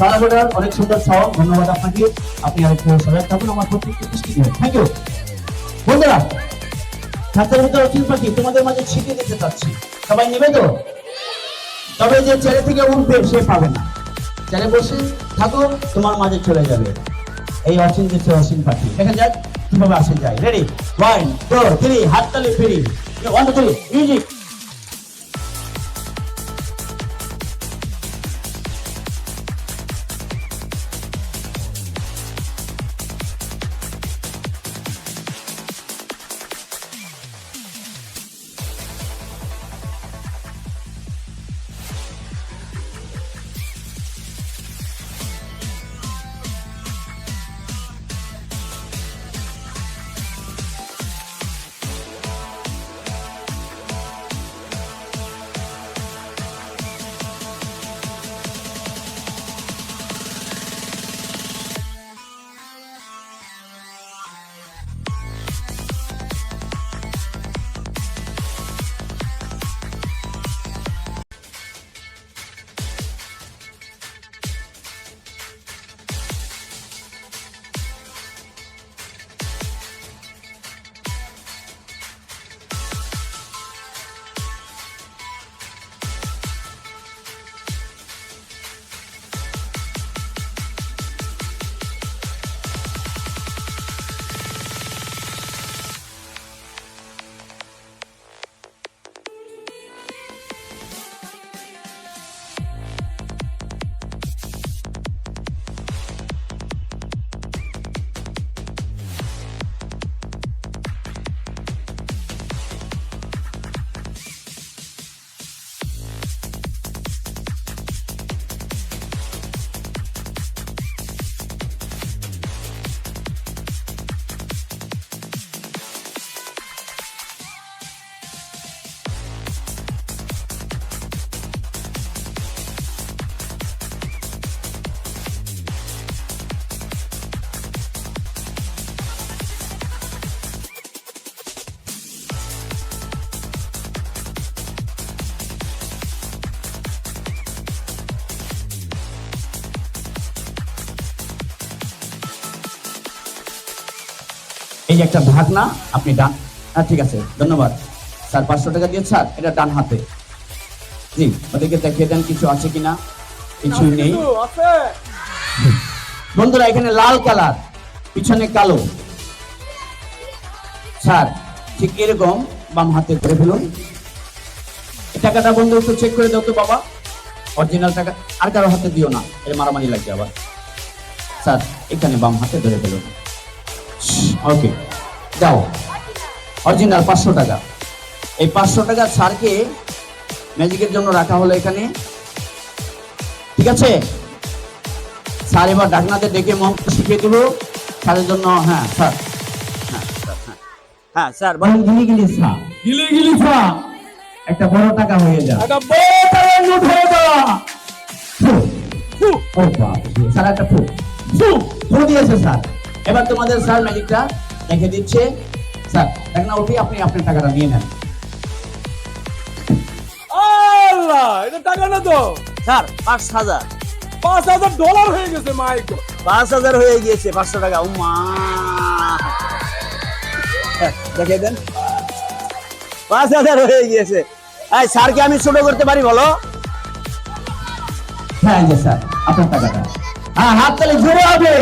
তারাগোড়ার অনেক সুন্দর সাউন্ড ধন্যবাদ আপনাকে। আপনি আরেকটু সজাগ থাকুন আমার প্রতি একটু দৃষ্টি দিবেন থ্যাংক ইউ বন্ধুরা ছাত্রের ভিতরে অচিন পাখি তোমাদের মাঝে ছিটিয়ে দিতে চাচ্ছি। সবাই নেবে তো? তবে যে ছেলে থেকে উঠবে, সে পাবে না। ছেলে বসে থাকো, তোমার মাঝে চলে যাবে। এই অচিন দিচ্ছে অসীম পাখি। দেখা যাক কীভাবে আসে যায়। রেডি ওয়ান টু থ্রি হাততালি, ফিরি। ওয়ান টু থ্রি মিউজিক এই একটা ভাগনা আপনি ডান হ্যাঁ ঠিক আছে ধন্যবাদ। স্যার পাঁচশো টাকা দিয়ে স্যার এটা ডান হাতে। জি ওদেরকে দেখিয়ে দেন কিছু আছে কিনা? কিছুই নেই। বন্ধুরা এখানে লাল কালার পিছনে কালো। স্যার ঠিক এরকম বাম হাতে ধরে ফেলুন। এই টাকাটা বন্ধু একটু চেক করে দাও তো বাবা। অরিজিনাল টাকা আর কারও হাতে দিও না এর মারামারি লাগবে আবার। স্যার এখানে বাম হাতে ধরে ফেলুন। ওকে যাও। অরিজিনাল পাঁচশো টাকা। এই পাঁচশো টাকা স্যারকে ম্যাজিকের জন্য রাখা হলো এখানে। ঠিক আছে? স্যার এবার ডাকনাতে ডেকে মন্ত্র শিখিয়ে দেবো। স্যারের জন্য হ্যাঁ স্যার। হ্যাঁ স্যার, হ্যাঁ। হ্যাঁ বলেন। গিলি গিলি স্যার। গিলি গিলি ছা একটা বড় টাকা হয়ে যায় একটা বড় টাকার নোট হয়ে যাওয়া ফু, ফু, ও বাপ রে, স্যার একটা ফু। ফু। ফু দিয়েছে স্যার। এবার তোমাদের স্যার ম্যাজিকটা দেখে দিচ্ছে। স্যার ডাকনা উঠি আপনি আপনার টাকাটা নিয়ে নেন। আল্লাহ এটা টাকা না তো? স্যার পাঁচ হাজার। পাঁচ হাজার ডলার হয়ে গেছে মাইক। পাঁচ হাজার হয়ে গিয়েছে পাঁচশো টাকা। ও মা হ্যাঁ, দেন। পাঁচ হাজার হয়ে গিয়েছে। এই স্যারকে আমি ছোট করতে পারি বলো? হ্যাঁ স্যার আপনার টাকাটা। হ্যাঁ হাত তালে জোরে হবে।